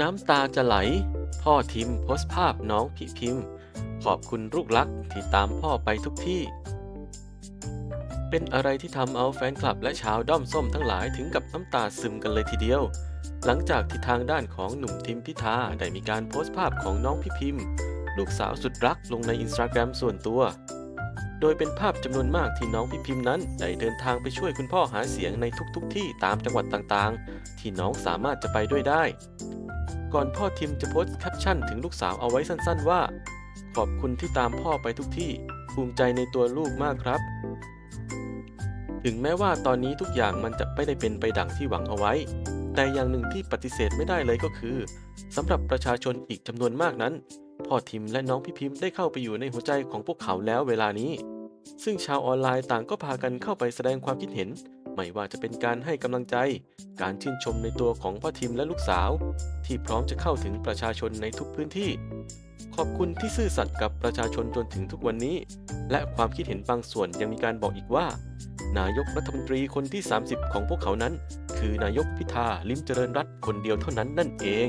น้ำตาจะไหล พ่อทิมโพสภาพน้องพิพิมพ์ ขอบคุณลูกรักที่ตามพ่อไปทุกที่ เป็นอะไรที่ทำเอาแฟนคลับและชาวด้อมส้มทั้งหลายถึงกับน้ำตาซึมกันเลยทีเดียว หลังจากที่ทางด้านของหนุ่มทิมพิธาได้มีการโพสต์ภาพของน้องพิพิมพ์ ลูกสาวสุดรักลงในอินสตาแกรมส่วนตัวโดยเป็นภาพจำนวนมากที่น้องพิพิมพ์นั้น ได้เดินทางไปช่วยคุณพ่อหาเสียงในทุกๆทที่ตามจังหวัดต่างๆ ที่น้องสามารถจะไปด้วยได้ ก่อนพ่อทิมจะโพสต์แคปชั่นถึงลูกสาวเอาไว้สั้นๆ ว่า ขอบคุณที่ตามพ่อไปทุกที่ ภูมิใจในตัวลูกมากครับ ถึงแม้ว่าตอนนี้ทุกอย่างมันจะไม่ได้เป็นไปดังที่หวังเอาไว้ แต่อย่างหนึ่งที่ปฏิเสธไม่ได้เลยก็คือสำหรับประชาชนอีกจำนวนมากนั้น พ่อทิมและน้องพี่พิมพ์ได้เข้าไปอยู่ในหัวใจของพวกเขาแล้วเวลานี้ ซึ่งชาวออนไลน์ต่างก็พากันเข้าไปแสดงความคิดเห็น ไม่ว่าจะเป็นการให้กำลังใจ การชื่นชมในตัวของพ่อทิมและลูกสาว ที่พร้อมจะเข้าถึงประชาชนในทุกพื้นที่ ขอบคุณที่ซื่อสัตย์กับประชาชนจนถึงทุกวันนี้ และความคิดเห็นบางส่วนยังมีการบอกอีกว่า นายกรัฐมนตรีคนที่ 30 ของพวกเขานั้น คือนายกพิธาลิมเจริญรัตคนเดียวเท่านั้นนั่นเอง